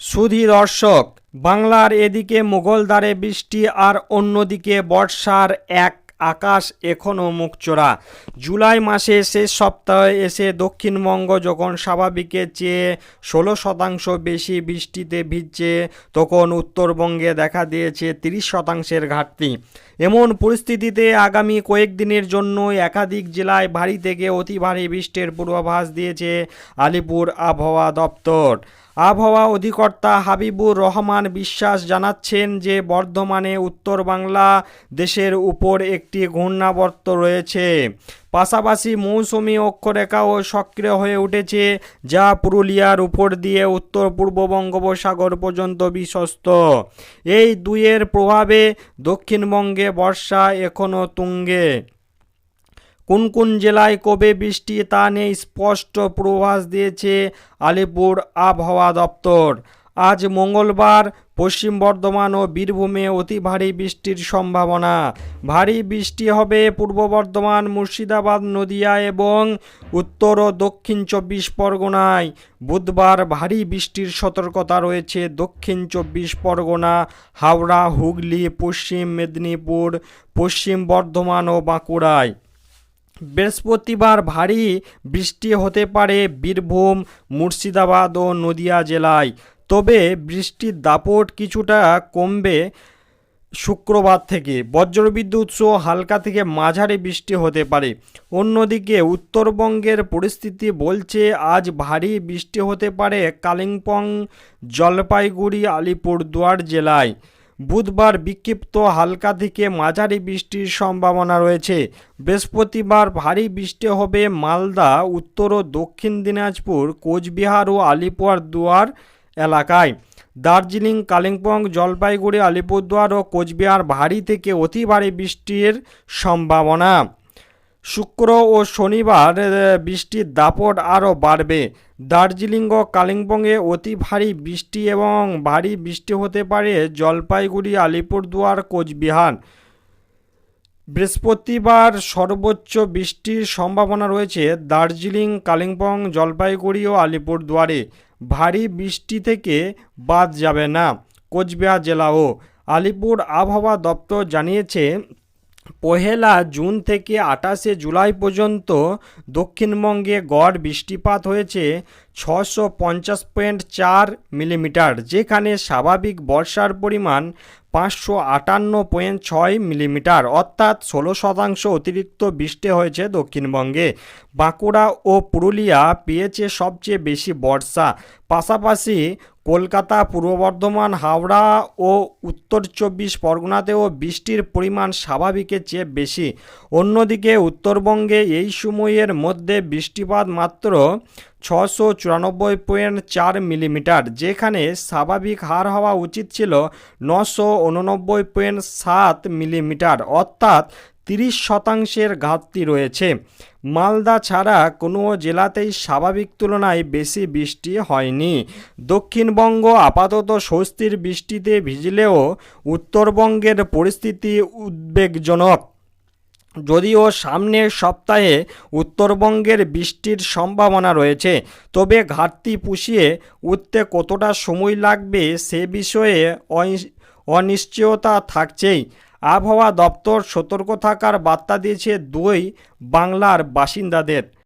সুধী দর্শক বাংলার এদিকে মুঘলধারে বৃষ্টি আর অন্যদিকে বর্ষার এক আকাশ এখনও মুখচোরা জুলাই মাসে শেষ সপ্তাহে এসে দক্ষিণবঙ্গ যখন স্বাভাবিকের চেয়ে ষোলো শতাংশ বেশি বৃষ্টিতে ভিজছে, তখন উত্তরবঙ্গে দেখা দিয়েছে তিরিশ শতাংশের ঘাটতি। এমন পরিস্থিতিতে আগামী কয়েকদিনের জন্য একাধিক জেলায় ভারী থেকে অতি ভারী বৃষ্টির পূর্বাভাস দিয়েছে আলিপুর আবহাওয়া দপ্তর। আবহাওয়া অধিকর্তা হাবিবুর রহমান বিশ্বাস জানাচ্ছেন যে বর্ধমানে উত্তর বাংলা দেশের উপর একটি ঘূর্ণাবর্ত রয়েছে। পাশাপাশি মৌসুমি অক্ষরেখাও সক্রিয় হয়ে উঠেছে, যা পুরুলিয়ার উপর দিয়ে উত্তর পূর্ব বঙ্গোপসাগর পর্যন্ত বিশ্বস্ত। এই দুইয়ের প্রভাবে দক্ষিণবঙ্গে বর্ষা এখনও তুঙ্গে। কোন কোন জেলায় কবে বৃষ্টি তা নিয়ে স্পষ্ট পূর্বাভাস দিয়েছে আলিপুর আবহাওয়া দপ্তর। আজ মঙ্গলবার পশ্চিম বর্ধমান ও বীরভূমে অতি ভারী বৃষ্টির সম্ভাবনা। ভারী বৃষ্টি হবে পূর্ব বর্ধমান, মুর্শিদাবাদ, নদিয়া এবং উত্তর ও দক্ষিণ চব্বিশ পরগনায়। বুধবার ভারী বৃষ্টির সতর্কতা রয়েছে দক্ষিণ চব্বিশ পরগনা, হাওড়া, হুগলি, পশ্চিম মেদিনীপুর, পশ্চিম বর্ধমান ও বাঁকুড়ায়। বৃহস্পতিবার ভারী বৃষ্টি হতে পারে বীরভূম, মুর্শিদাবাদ ও নদিয়া জেলায়। তবে বৃষ্টির দাপট কিছুটা কমবে শুক্রবার থেকে। বজ্রবিদ্যুৎ সহ হালকা থেকে মাঝারি বৃষ্টি হতে পারে। অন্যদিকে উত্তরবঙ্গের পরিস্থিতি বলছে, আজ ভারী বৃষ্টি হতে পারে কালিম্পং, জলপাইগুড়ি, আলিপুরদুয়ার জেলায়। বুধবার বিক্ষিপ্ত হালকা থেকে মাঝারি বৃষ্টির সম্ভাবনা রয়েছে। বৃহস্পতিবার ভারী বৃষ্টি হবে মালদা, উত্তর ও দক্ষিণ দিনাজপুর, কোচবিহার ও আলিপুরদুয়ার এলাকায়। দার্জিলিং, কালিম্পং, জলপাইগুড়ি, আলিপুরদুয়ার ও কোচবিহার ভারী থেকে অতি ভারী বৃষ্টির সম্ভাবনা। শুক্র ও শনিবার বৃষ্টির দাপট আরও বাড়বে। দার্জিলিং ও কালিম্পংয়ে অতি ভারী বৃষ্টি এবং ভারী বৃষ্টি হতে পারে জলপাইগুড়ি, আলিপুরদুয়ার, কোচবিহার। বৃহস্পতিবার সর্বোচ্চ বৃষ্টির সম্ভাবনা রয়েছে দার্জিলিং, কালিম্পং, জলপাইগুড়ি ও আলিপুরদুয়ারে। ভারী বৃষ্টি থেকে বাদ যাবে না। কোচবিহার জেলাও আলিপুর আবহাওয়া দপ্তর জানিয়েছে, পহেলা জুন থেকে আটাশে জুলাই পর্যন্ত দক্ষিণবঙ্গে গড় বৃষ্টিপাত হয়েছে ছশো পঞ্চাশ পয়েন্ট চার মিলিমিটার, যেখানে স্বাভাবিক বর্ষার পরিমাণ পাঁচশো আটান্ন পয়েন্ট ছয় মিলিমিটার, অর্থাৎ ষোলো শতাংশ অতিরিক্ত বৃষ্টি হয়েছে দক্ষিণবঙ্গে। বাঁকুড়া ও পুরুলিয়া পেয়েছে সবচেয়ে বেশি বর্ষা পাশাপাশি কলকাতা, পূর্ব বর্ধমান, হাওড়া ও উত্তর চব্বিশ পরগনাতেও বৃষ্টির পরিমাণ স্বাভাবিকের চেয়ে বেশি। অন্যদিকে উত্তরবঙ্গে এই সময়ের মধ্যে বৃষ্টিপাত মাত্র ছশো চুরানব্বই পয়েন্ট চার মিলিমিটার, যেখানে স্বাভাবিক হার হওয়া উচিত ছিল নশো উননব্বই পয়েন্ট সাত মিলিমিটার। অর্থাৎ তিরিশ শতাংশের ঘাটতি রয়েছে। মালদা ছাড়া কোনো জেলাতেই স্বাভাবিক তুলনায় বেশি বৃষ্টি হয়নি। দক্ষিণবঙ্গ আপাতত স্বস্তির বৃষ্টিতে ভিজলেও উত্তরবঙ্গের পরিস্থিতি উদ্বেগজনক। যদিও সামনের সপ্তাহে উত্তরবঙ্গের বৃষ্টির সম্ভাবনা রয়েছে, তবে ঘাটতি পুষিয়ে উঠতে কতটা সময় লাগবে সে বিষয়ে অনিশ্চয়তা থাকছেই। আবহাওয়া দপ্তর সতর্ক থাকার বার্তা দিয়েছে দুই বাংলার বাসিন্দাদের।